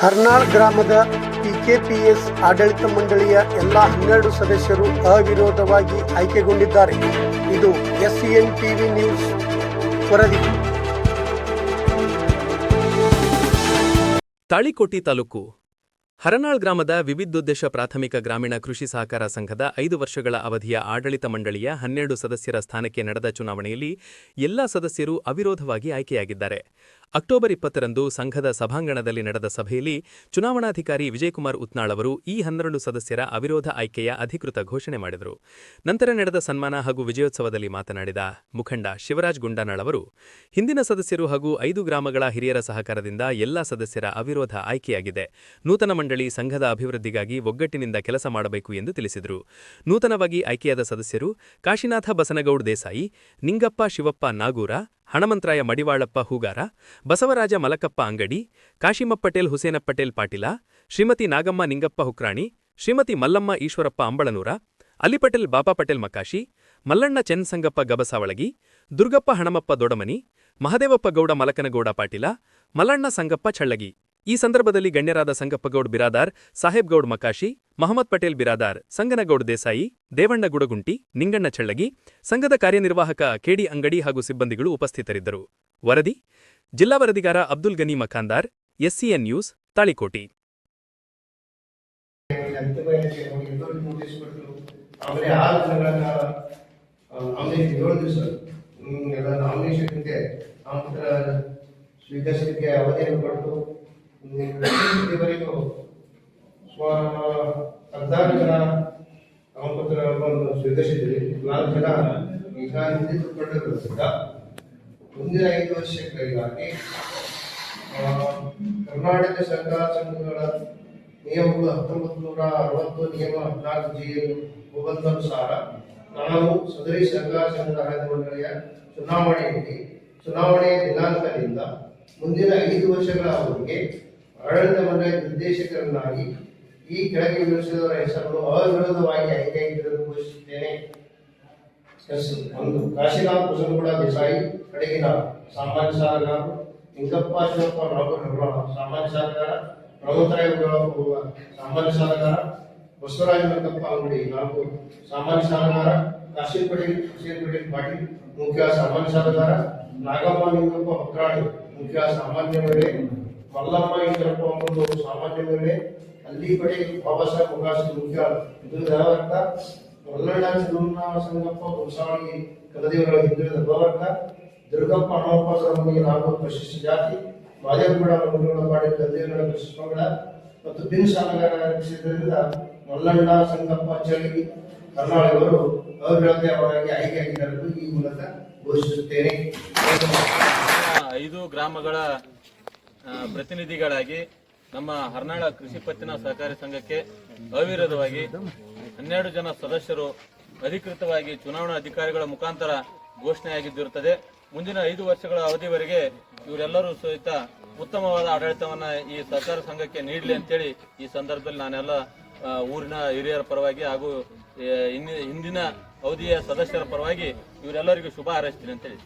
ಹರ್ನಾಳ್ ಗ್ರಾಮದ ಪಿಕೆಪಿಎಸ್ ಆಡಳಿತ ಮಂಡಳಿಯ ಎಲ್ಲ ಹನ್ನೆರಡು ಸದಸ್ಯರು ಅವಿರೋಧವಾಗಿ ಆಯ್ಕೆಗೊಂಡಿದ್ದಾರೆ. ಇದು ಎಸ್ಸಿಎನ್ ಟಿವಿ ನ್ಯೂಸ್ ವರದಿ. ತಾಳಿಕೋಟಿ ತಾಲೂಕು. ಹರನಾಳ್ ಗ್ರಾಮದ ವಿವಿಧೋದ್ದೇಶ ಪ್ರಾಥಮಿಕ ಗ್ರಾಮೀಣ ಕೃಷಿ ಸಹಕಾರ ಸಂಘದ ಐದು ವರ್ಷಗಳ ಅವಧಿಯ ಆಡಳಿತ ಮಂಡಳಿಯ ಹನ್ನೆರಡು ಸದಸ್ಯರ ಸ್ಥಾನಕ್ಕೆ ನಡೆದ ಚುನಾವಣೆಯಲ್ಲಿ ಎಲ್ಲಾ ಸದಸ್ಯರು ಅವಿರೋಧವಾಗಿ ಆಯ್ಕೆಯಾಗಿದ್ದಾರೆ. ಅಕ್ಟೋಬರ್ ಇಪ್ಪತ್ತರಂದು ಸಂಘದ ಸಭಾಂಗಣದಲ್ಲಿ ನಡೆದ ಸಭೆಯಲ್ಲಿ ಚುನಾವಣಾಧಿಕಾರಿ ವಿಜಯಕುಮಾರ್ ಉತ್ನಾಳ್ ಅವರು ಈ ಹನ್ನೆರಡು ಸದಸ್ಯರ ಅವಿರೋಧ ಆಯ್ಕೆಯ ಅಧಿಕೃತ ಘೋಷಣೆ ಮಾಡಿದರು. ನಂತರ ನಡೆದ ಸನ್ಮಾನ ಹಾಗೂ ವಿಜಯೋತ್ಸವದಲ್ಲಿ ಮಾತನಾಡಿದ ಮುಖಂಡ ಶಿವರಾಜ್ ಗುಂಡಾನಾಳ್ ಅವರು, ಹಿಂದಿನ ಸದಸ್ಯರು ಹಾಗೂ ಐದು ಗ್ರಾಮಗಳ ಹಿರಿಯರ ಸಹಕಾರದಿಂದ ಎಲ್ಲಾ ಸದಸ್ಯರ ಅವಿರೋಧ ಆಯ್ಕೆಯಾಗಿದೆ. ನೂತನ ಮಂಡಳಿ ಸಂಘದ ಅಭಿವೃದ್ಧಿಗಾಗಿ ಒಗ್ಗಟ್ಟಿನಿಂದ ಕೆಲಸ ಮಾಡಬೇಕು ಎಂದು ತಿಳಿಸಿದರು. ನೂತನವಾಗಿ ಆಯ್ಕೆಯಾದ ಸದಸ್ಯರು ಕಾಶಿನಾಥ ಬಸನಗೌಡ್ ದೇಸಾಯಿ, ನಿಂಗಪ್ಪ ಶಿವಪ್ಪ ನಾಗೂರ ಹಣಮಂತ್ರಾಯ ಮಡಿವಾಳಪ್ಪ ಹೂಗಾರ, ಬಸವರಾಜ ಮಲಕಪ್ಪ ಅಂಗಡಿ ಕಾಶಿಮಪ್ಪ ಪಟೇಲ್, ಹುಸೇನ ಪಟೇಲ್ ಪಾಟೀಲ, ಶ್ರೀಮತಿ ನಾಗಮ್ಮ ನಿಂಗಪ್ಪ ಹುಕ್ರಾಣಿ, ಶ್ರೀಮತಿ ಮಲ್ಲಮ್ಮ ಈಶ್ವರಪ್ಪ ಅಂಬಳನೂರ, ಅಲಿಪಟೇಲ್ ಬಾಪಾ ಪಟೇಲ್ ಮಕಾಶಿ, ಮಲ್ಲಣ್ಣ ಚೆನ್ನಸಂಗಪ್ಪ ಗಬಸಾವಳಗಿ, ದುರ್ಗಪ್ಪ ಹಣಮಪ್ಪ ದೊಡಮನಿ, ಮಹದೇವಪ್ಪ ಗೌಡ ಮಲಕನಗೌಡ ಪಾಟೀಲ, ಮಲ್ಲಣ್ಣ ಸಂಗಪ್ಪ ಚಳ್ಳಗಿ. ಈ ಸಂದರ್ಭದಲ್ಲಿ ಗಣ್ಯರಾದ ಸಂಗಪ್ಪಗೌಡ್ ಬಿರಾದಾರ್, ಸಾಹೇಬ್ ಗೌಡ್ ಮಕಾಶಿ ಮಹಮ್ಮದ್ ಪಟೇಲ್ ಬಿರಾದಾರ್, ಸಂಗನಗೌಡ ದೇಸಾಯಿ ದೇವಣ್ಣ ಗುಡಗುಂಟಿ ನಿಂಗಣ್ಣ ಚಳ್ಳಗಿ, ಸಂಘದ ಕಾರ್ಯನಿರ್ವಾಹಕ ಕೆಡಿ ಅಂಗಡಿ ಹಾಗೂ ಸಿಬ್ಬಂದಿಗಳು ಉಪಸ್ಥಿತರಿದ್ದರು. ವರದಿ, ಜಿಲ್ಲಾ ವರದಿಗಾರ ಅಬ್ದುಲ್ ಗನಿ ಮಖಾಂದಾರ್, ಎಸ್ಸಿಎನ್ ನ್ಯೂಸ್, ತಾಳಿಕೋಟಿ. ಸ್ವೀಕರಿಸಲಿಕ್ಕೆ ಅವಧಿಯನ್ನು ಕೊಟ್ಟು ಸುಮಾರು ಹದಿನಾರು ಜನ ನಾಮಪತ್ರಗಳನ್ನು ಸ್ವೀಕರಿಸಿದ್ವಿ ನಾಲ್ಕು ಜನ ಈಗ ಹಿಂದಿಟ್ಟುಕೊಂಡಿರೋದ್ರಿಂದ ಮುಂದಿನ ಐದು ವರ್ಷಗಳಿಗಾಗಿ ಕರ್ನಾಟಕ ಸರ್ಕಾರ ಸಂಘಗಳ ನಿಯಮಗಳು ಹತ್ತೊಂಬತ್ತು ನೂರ ಅರವತ್ತು ನಿಯಮ ಹದಿನಾಲ್ಕು ಜಿ ಒಬ್ಬಂದನುಸಾರ ನಾವು ಸದರಿ ಸರ್ಕಾರ ಸಂಘದ ಆಡಳಿತ ಮಂಡಳಿಯ ಚುನಾವಣೆಯಲ್ಲಿ ಚುನಾವಣೆಯ ದಿನಾಂಕದಿಂದ ಮುಂದಿನ ಐದು ವರ್ಷಗಳ ಅವಧಿಗೆ ಆಡಳಿತ ಮಂಡಳಿಯ ನಿರ್ದೇಶಕರನ್ನಾಗಿ ಈ ಕೆಳಗೆ ವಿವರಿಸಿದವರ ಹೆಸರನ್ನು ಅವಿರೋಧವಾಗಿ ಆಯ್ಕೆಯಾಗಿರುವುದನ್ನು ಘೋಷಿಸುತ್ತೇನೆ ಎಸ್ ಒಂದು ಕಾಶಿನಾಥ್ ಕುಸನಗೌಡ ದೇಸಾಯಿ ಕಡೆಗಿನ ಸಾಮಾನ್ಯ ಸಲಹೆಗಾರರು ನಿಂಗಪ್ಪ ಶಿವಪ್ಪ ನಾಗೂರ ಸಾಮಾನ್ಯ ಸಲಹೆಗಾರ ಪ್ರಮೋದರಾಯ ಗುರಪ್ಪ ಸಾಮಾನ್ಯ ಸಲಹೆಗಾರ ಬಸವರಾಜ ವೆಂಕಪ್ಪ ಅಂಗಡಿ ನಾಲ್ಕು ಸಾಮಾನ್ಯ ಸಲಹೆಗಾರ ಕಾಶಿಂ ಪಟೇಲ್ ಹುಸೇನ್ ಪಟೇಲ್ ಪಾಟೀಲ್ ಮುಖ್ಯ ಸಾಮಾನ್ಯ ಸಲಹೆಗಾರ ನಾಗಮ್ಮ ನಿಂಗಪ್ಪ ಹೊಕ್ರಾಣಿ ಮುಖ್ಯ ಸಾಮಾನ್ಯ ವೇಳೆ ಮಲ್ಲಮ್ಮ ಈಶ್ವರಪ್ಪ ಒಂದು ಸಾಮಾನ್ಯ ವೇಳೆ ಅಲ್ಲಿ ಕಡೆ ಬಾಬಾ ಸಾಹೇಬ್ ಮುಖಾಸಿ ಮುಖ್ಯ ಇದು ಯಾವರ್ಗ ಮಲ್ಲಣ್ಣ ಚೆನ್ನಮ್ಮ ಸಂಗಪ್ಪ ಗೊಂಸಾಳಿ ಕಲದೇವರ ಹಿಂದುಳಿದ ವರ್ಗ ದುರ್ಗಪ್ಪ ಹಣಪ್ಪ ಸರಮನಿ ನಾಲ್ಕು ಪ್ರಶಿಷ್ಟ ಜಾತಿ, ಮಾದೇವಗೌಡ ಮಂಗಳೂರ ಮಾಡಿ ಕಲದೇವರ ಪರಿಶಿಷ್ಟ ಪಂಗಡ, ಮತ್ತು ಬಿನ್ ಶಾಲಗಾರ ಕ್ಷೇತ್ರದಿಂದ ಮಲ್ಲಣ್ಣ ಸಂಗಪ್ಪ ಚಳಿ ಕರ್ನಾಳಿಗರು ಅವಿರೋಧವಾಗಿ ಆಯ್ಕೆಯಾಗಿದ್ದಾರೆ ಈ ಮೂಲಕ ಘೋಷಿಸುತ್ತೇನೆ. ಐದು ಗ್ರಾಮಗಳ ಪ್ರತಿನಿಧಿಗಳಾಗಿ ನಮ್ಮ ಹರ್ನಾಳ ಕೃಷಿ ಪತ್ತಿನ ಸಹಕಾರಿ ಸಂಘಕ್ಕೆ ಅವಿರೋಧವಾಗಿ ಹನ್ನೆರಡು ಜನ ಸದಸ್ಯರು ಅಧಿಕೃತವಾಗಿ ಚುನಾವಣಾ ಅಧಿಕಾರಿಗಳ ಮುಖಾಂತರ ಘೋಷಣೆಯಾಗಿದ್ದಿರುತ್ತದೆ. ಮುಂದಿನ ಐದು ವರ್ಷಗಳ ಅವಧಿವರೆಗೆ ಇವರೆಲ್ಲರೂ ಸಹಿತ ಉತ್ತಮವಾದ ಆಡಳಿತವನ್ನ ಈ ಸಹಕಾರ ಸಂಘಕ್ಕೆ ನೀಡಲಿ ಅಂತೇಳಿ ಈ ಸಂದರ್ಭದಲ್ಲಿ ನಾನೆಲ್ಲ ಊರಿನ ಹಿರಿಯರ ಪರವಾಗಿ ಹಾಗೂ ಹಿಂದಿನ ಅವಧಿಯ ಸದಸ್ಯರ ಪರವಾಗಿ ಇವರೆಲ್ಲರಿಗೂ ಶುಭ ಹಾರೈಸ್ತೀನಿ ಅಂತ ಹೇಳಿ